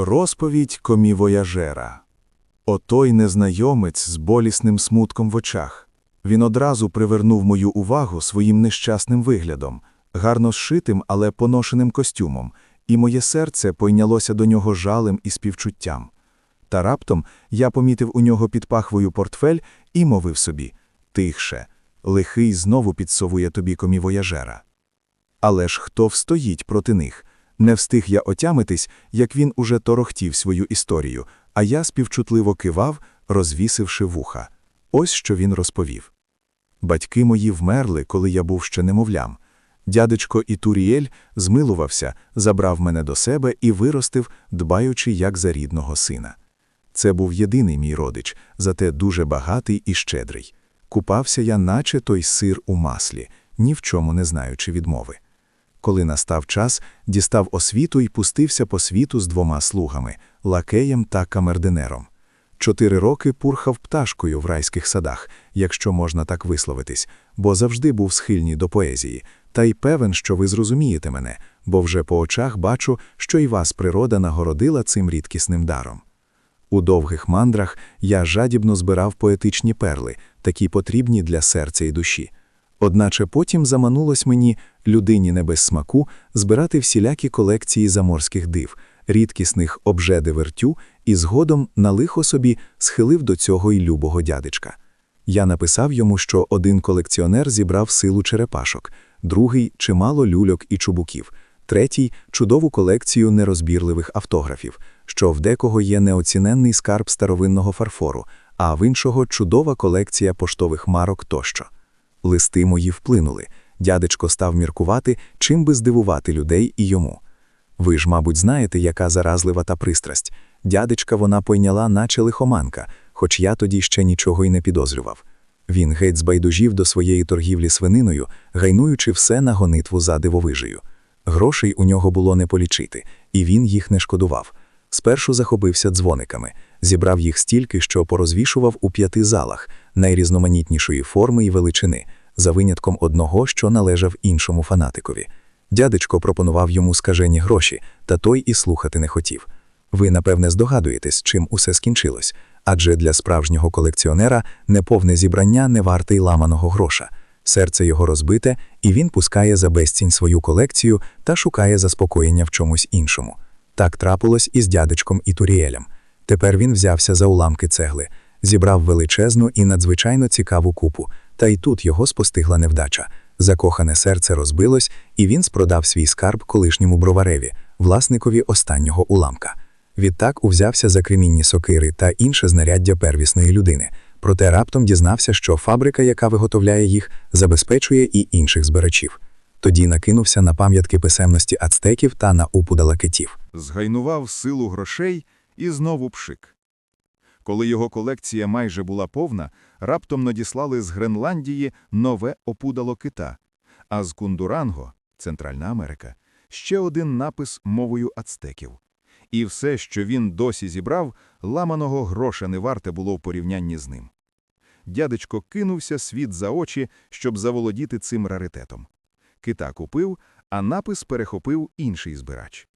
Розповідь комівояжера. Отой незнайомець з болісним смутком в очах. Він одразу привернув мою увагу своїм нещасним виглядом, гарно зшитим, але поношеним костюмом, і моє серце пойнялося до нього жалем і співчуттям. Та раптом я помітив у нього під пахвою портфель і мовив собі тихше, лихий знову підсовує тобі комівояжера. Але ж хто встоїть проти них? Не встиг я отямитись, як він уже торохтів свою історію, а я співчутливо кивав, розвісивши вуха. Ось що він розповів. Батьки мої вмерли, коли я був ще немовлям. Дядечко Ітуріель змилувався, забрав мене до себе і виростив, дбаючи як за рідного сина. Це був єдиний мій родич, зате дуже багатий і щедрий. Купався я, наче той сир у маслі, ні в чому не знаючи відмови. Коли настав час, дістав освіту і пустився по світу з двома слугами лакеєм та камердинером. Чотири роки пурхав пташкою в райських садах, якщо можна так висловитись, бо завжди був схильний до поезії, та й певен, що ви зрозумієте мене, бо вже по очах бачу, що і вас природа нагородила цим рідкісним даром. У довгих мандрах я жадібно збирав поетичні перли, такі потрібні для серця і душі. Одначе потім заманулось мені, людині не без смаку, збирати всілякі колекції заморських див, рідкісних обжеди вертю, і згодом на лихо собі схилив до цього й любого дядечка. Я написав йому, що один колекціонер зібрав силу черепашок, другий чимало люльок і чубуків, третій чудову колекцію нерозбірливих автографів, що в декого є неоціненний скарб старовинного фарфору, а в іншого чудова колекція поштових марок тощо. Листи мої вплинули. Дядечко став міркувати, чим би здивувати людей і йому. Ви ж, мабуть, знаєте, яка заразлива та пристрасть. Дядечка вона пойняла, наче лихоманка, хоч я тоді ще нічого й не підозрював. Він геть збайдужів до своєї торгівлі свининою, гайнуючи все на гонитву за дивовижею. Грошей у нього було не полічити, і він їх не шкодував. Спершу захопився дзвониками, зібрав їх стільки, що порозвішував у п'яти залах, найрізноманітнішої форми і величини, за винятком одного, що належав іншому фанатикові. Дядечко пропонував йому скажені гроші, та той і слухати не хотів. Ви, напевне, здогадуєтесь, чим усе скінчилось, адже для справжнього колекціонера неповне зібрання не варте й ламаного гроша. Серце його розбите, і він пускає за безцінь свою колекцію та шукає заспокоєння в чомусь іншому. Так трапилось і з дядечком Ітуріелем. Тепер він взявся за уламки цегли, зібрав величезну і надзвичайно цікаву купу, та й тут його спостигла невдача. Закохане серце розбилось, і він спродав свій скарб колишньому бровареві, власникові останнього уламка. Відтак узявся за кремінні сокири та інше знаряддя первісної людини. Проте раптом дізнався, що фабрика, яка виготовляє їх, забезпечує і інших збирачів. Тоді накинувся на пам'ятки писемності ацтеків та на упудала китів. згайнував силу грошей і знову пшик. Коли його колекція майже була повна, раптом надіслали з Гренландії нове опудало кита, а з Кундуранго, Центральна Америка, ще один напис мовою ацтеків. І все, що він досі зібрав, ламаного гроша не варте було в порівнянні з ним. Дядечко кинувся світ за очі, щоб заволодіти цим раритетом. Кита купив, а напис перехопив інший збирач.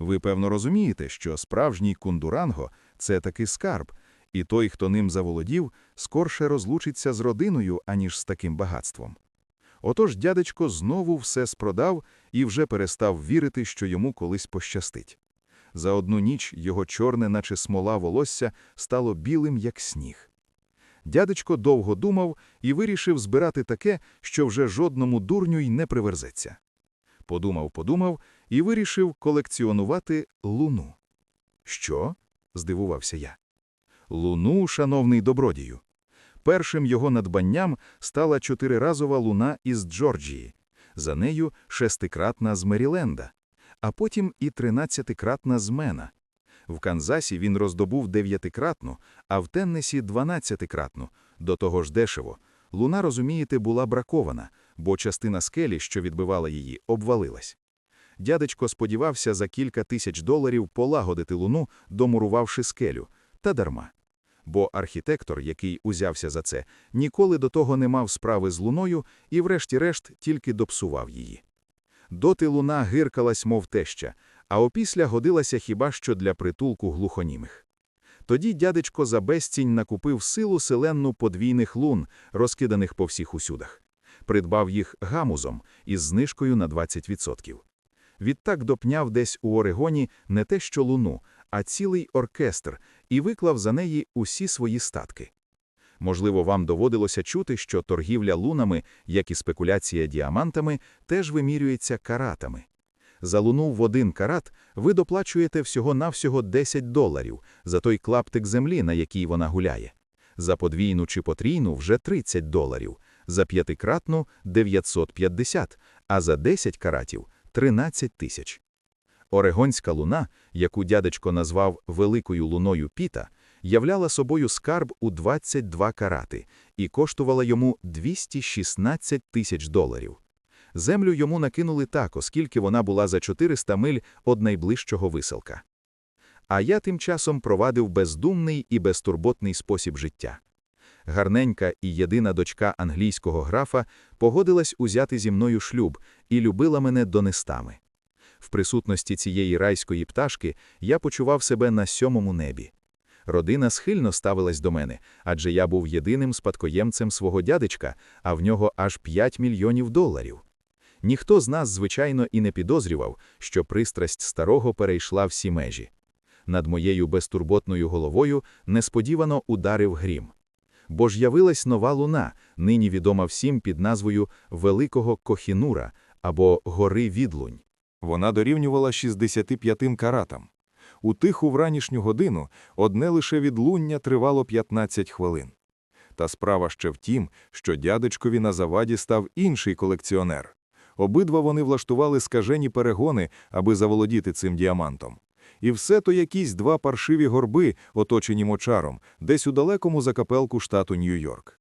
Ви, певно, розумієте, що справжній кундуранго це таки скарб, і той, хто ним заволодів, скорше розлучиться з родиною, аніж з таким багатством. Отож дядечко знову все спродав і вже перестав вірити, що йому колись пощастить. За одну ніч його чорне, наче смола волосся, стало білим, як сніг. Дядечко довго думав і вирішив збирати таке, що вже жодному дурню й не приверзеться. Подумав, подумав і вирішив колекціонувати луну. Що? Здивувався я. Луну, шановний добродію. Першим його надбанням стала чотириразова луна із Джорджії, за нею шестикратна з Меріленда, а потім і тринадцятикратна з Мена. В Канзасі він роздобув дев'ятикратну, а в Теннесі дванадцятикратну, до того ж дешево. Луна, розумієте, була бракована, бо частина скелі, що відбивала її, обвалилась. Дядечко сподівався за кілька тисяч доларів полагодити луну, домурувавши скелю, та дарма. Бо архітектор, який узявся за це, ніколи до того не мав справи з луною і, врешті-решт, тільки допсував її. Доти луна гиркалась, мов теща, а опісля годилася хіба що для притулку глухонімих. Тоді дядечко за безцінь накупив силу селенну подвійних лун, розкиданих по всіх усюдах. Придбав їх гамузом із знижкою на 20%. Відтак допняв десь у Орегоні не те що луну, а цілий оркестр і виклав за неї усі свої статки. Можливо, вам доводилося чути, що торгівля лунами, як і спекуляція діамантами, теж вимірюється каратами. За луну в один карат ви доплачуєте всього-навсього 10 доларів за той клаптик землі, на якій вона гуляє. За подвійну чи потрійну вже 30 доларів, за п'ятикратну – 950, а за 10 каратів – 13 тисяч. Орегонська луна, яку дядечко назвав «великою луною Піта», являла собою скарб у 22 карати і коштувала йому 216 тисяч доларів. Землю йому накинули так, оскільки вона була за 400 миль од найближчого виселка. А я тим часом провадив бездумний і безтурботний спосіб життя. Гарненька і єдина дочка англійського графа погодилась узяти зі мною шлюб і любила мене донестами. В присутності цієї райської пташки я почував себе на сьомому небі. Родина схильно ставилась до мене, адже я був єдиним спадкоємцем свого дядечка, а в нього аж 5 мільйонів доларів. Ніхто з нас, звичайно, і не підозрював, що пристрасть старого перейшла всі межі. Над моєю безтурботною головою несподівано ударив грім. Бо ж явилась нова луна, нині відома всім під назвою Великого Кохінура або Гори Відлунь. Вона дорівнювала 65 каратам. У тиху вранішню годину одне лише відлуння тривало 15 хвилин. Та справа ще в тім, що дядечкові на заваді став інший колекціонер. Обидва вони влаштували скажені перегони, аби заволодіти цим діамантом. І все то якісь два паршиві горби, оточені мочаром, десь у далекому закапелку штату Нью-Йорк.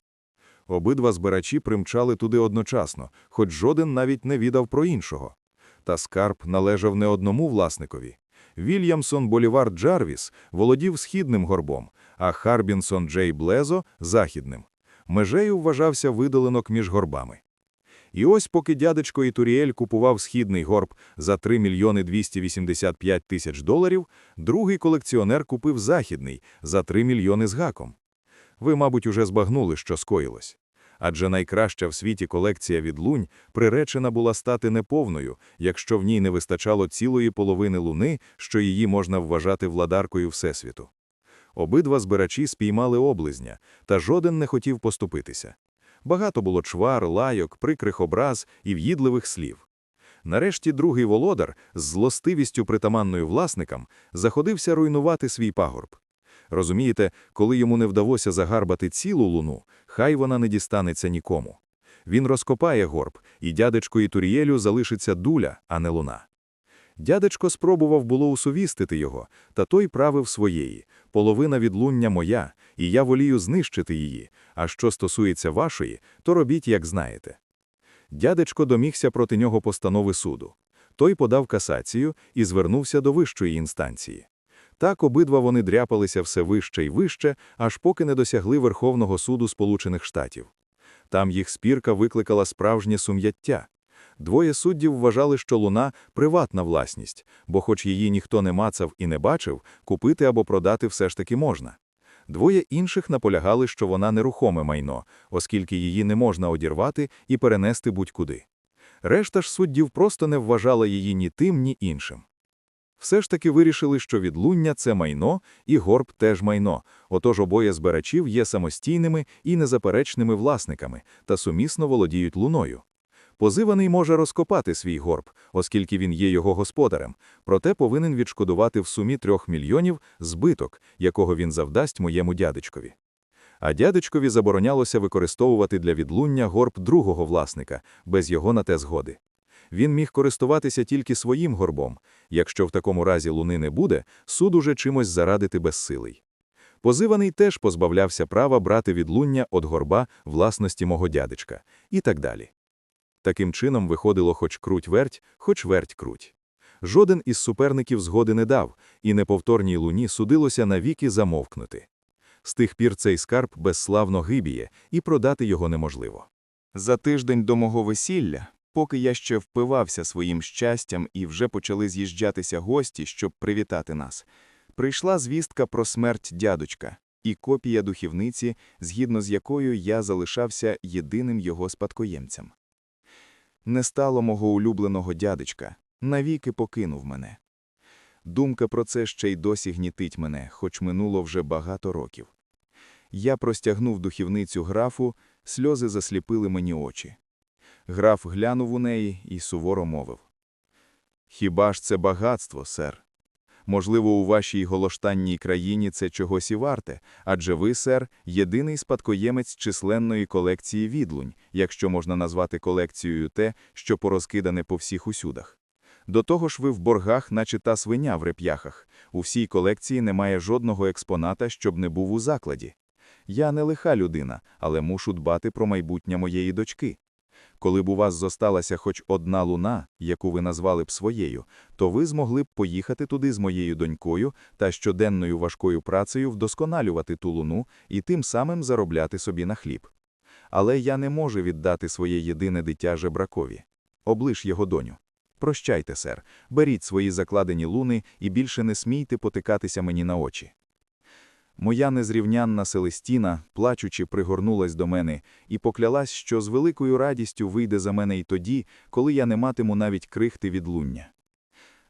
Обидва збирачі примчали туди одночасно, хоч жоден навіть не відав про іншого. Та скарб належав не одному власникові. Вільямсон Болівар Джарвіс володів східним горбом, а Харбінсон Джей Блезо – західним. Межею вважався видолинок між горбами. І ось поки дядечко Ітуріель купував східний горб за 3 мільйони 285 тисяч доларів, другий колекціонер купив західний за 3 мільйони з гаком. Ви, мабуть, уже збагнули, що скоїлось. Адже найкраща в світі колекція відлунь приречена була стати неповною, якщо в ній не вистачало цілої половини луни, що її можна вважати владаркою Всесвіту. Обидва збирачі спіймали облизня, та жоден не хотів поступитися. Багато було чвар, лайок, прикрих образ і в'їдливих слів. Нарешті другий володар, з злостивістю притаманною власникам, заходився руйнувати свій пагорб. Розумієте, коли йому не вдалося загарбати цілу луну, хай вона не дістанеться нікому. Він розкопає горб, і дядечко Ітурієлю залишиться дуля, а не луна. Дядечко спробував було усовістити його, та той правив своєї. Половина відлуння моя, і я волію знищити її, а що стосується вашої, то робіть, як знаєте. Дядечко домігся проти нього постанови суду. Той подав касацію і звернувся до вищої інстанції. Так обидва вони дряпалися все вище і вище, аж поки не досягли Верховного суду Сполучених Штатів. Там їх спірка викликала справжнє сум'яття. Двоє суддів вважали, що луна – приватна власність, бо хоч її ніхто не мацав і не бачив, купити або продати все ж таки можна. Двоє інших наполягали, що вона нерухоме майно, оскільки її не можна одірвати і перенести будь-куди. Решта ж суддів просто не вважала її ні тим, ні іншим. Все ж таки вирішили, що відлуння – це майно, і горб теж майно, отож обоє збирачів є самостійними і незаперечними власниками та сумісно володіють луною. Позиваний може розкопати свій горб, оскільки він є його господарем, проте повинен відшкодувати в сумі трьох мільйонів збиток, якого він завдасть моєму дядечкові. А дядечкові заборонялося використовувати для відлуння горб другого власника, без його на те згоди. Він міг користуватися тільки своїм горбом. Якщо в такому разі луни не буде, суд уже чимось зарадити безсилий. Позиваний теж позбавлявся права брати відлуння від горба власності мого дядечка і так далі. Таким чином виходило хоч круть-верть, хоч верть-круть. Жоден із суперників згоди не дав, і неповторній луні судилося навіки замовкнути. З тих пір цей скарб безславно гибіє, і продати його неможливо. За тиждень до мого весілля Поки я ще впивався своїм щастям і вже почали з'їжджатися гості, щоб привітати нас, прийшла звістка про смерть дядочка і копія духівниці, згідно з якою я залишався єдиним його спадкоємцем. Не стало мого улюбленого дядечка, навіки покинув мене. Думка про це ще й досі гнітить мене, хоч минуло вже багато років. Я простягнув духівницю графу, сльози засліпили мені очі. Граф глянув у неї і суворо мовив. «Хіба ж це багатство, сер? Можливо, у вашій голоштанній країні це чогось і варте, адже ви, сер, єдиний спадкоємець численної колекції відлунь, якщо можна назвати колекцією те, що порозкидане по всіх усюдах. До того ж ви в боргах, наче та свиня в реп'яхах. У всій колекції немає жодного експоната, щоб не був у закладі. Я не лиха людина, але мушу дбати про майбутнє моєї дочки. Коли б у вас зосталася хоч одна луна, яку ви назвали б своєю, то ви змогли б поїхати туди з моєю донькою та щоденною важкою працею вдосконалювати ту луну і тим самим заробляти собі на хліб. Але я не можу віддати своє єдине дитя жебракові. Облиш його доню. Прощайте, сер, беріть свої закладені луни і більше не смійте потикатися мені на очі. Моя незрівнянна Селестіна, плачучи, пригорнулась до мене і поклялась, що з великою радістю вийде за мене й тоді, коли я не матиму навіть крихти відлуння.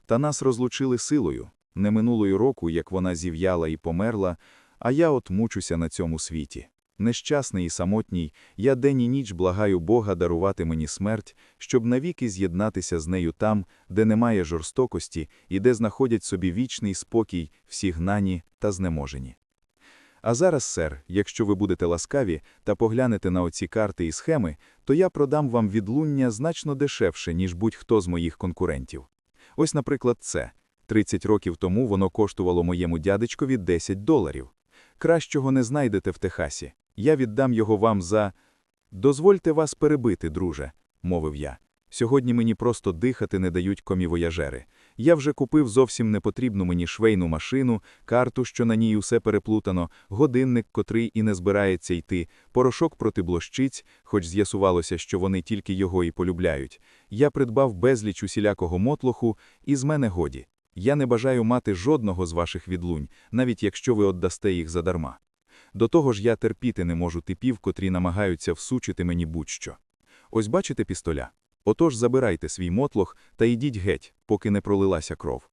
Та нас розлучили силою, не минулої року, як вона зів'яла і померла, а я от мучуся на цьому світі. Нещасний і самотній, я день і ніч благаю Бога дарувати мені смерть, щоб навіки з'єднатися з нею там, де немає жорстокості і де знаходять собі вічний спокій всі гнані та знеможені. А зараз, сер, якщо ви будете ласкаві та поглянете на оці карти і схеми, то я продам вам відлуння значно дешевше, ніж будь-хто з моїх конкурентів. Ось, наприклад, це. 30 років тому воно коштувало моєму дядечкові 10 доларів. Кращого не знайдете в Техасі. Я віддам його вам за... Дозвольте вас перебити, друже, мовив я. Сьогодні мені просто дихати не дають комівояжери. Я вже купив зовсім непотрібну мені швейну машину, карту, що на ній усе переплутано, годинник, котрий і не збирається йти, порошок проти блощиць, хоч з'ясувалося, що вони тільки його і полюбляють. Я придбав безліч усілякого мотлоху, і з мене годі. Я не бажаю мати жодного з ваших відлунь, навіть якщо ви отдасте їх задарма. До того ж я терпіти не можу типів, котрі намагаються всучити мені будь-що. Ось бачите пістоля? Отож забирайте свій мотлох та йдіть геть, поки не пролилася кров.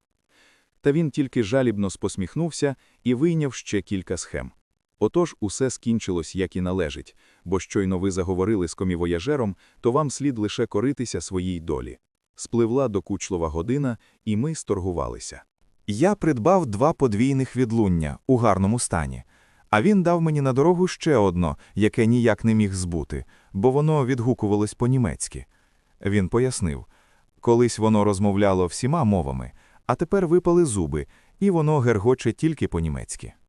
Та він тільки жалібно спосміхнувся і вийняв ще кілька схем. Отож усе скінчилось, як і належить, бо щойно ви заговорили з комівояжером, то вам слід лише коритися своїй долі. Спливла докучлива година, і ми сторгувалися. Я придбав два подвійних відлуння у гарному стані, а він дав мені на дорогу ще одно, яке ніяк не міг збути, бо воно відгукувалось по-німецьки. Він пояснив, колись воно розмовляло всіма мовами, а тепер випали зуби, і воно гергоче тільки по-німецьки.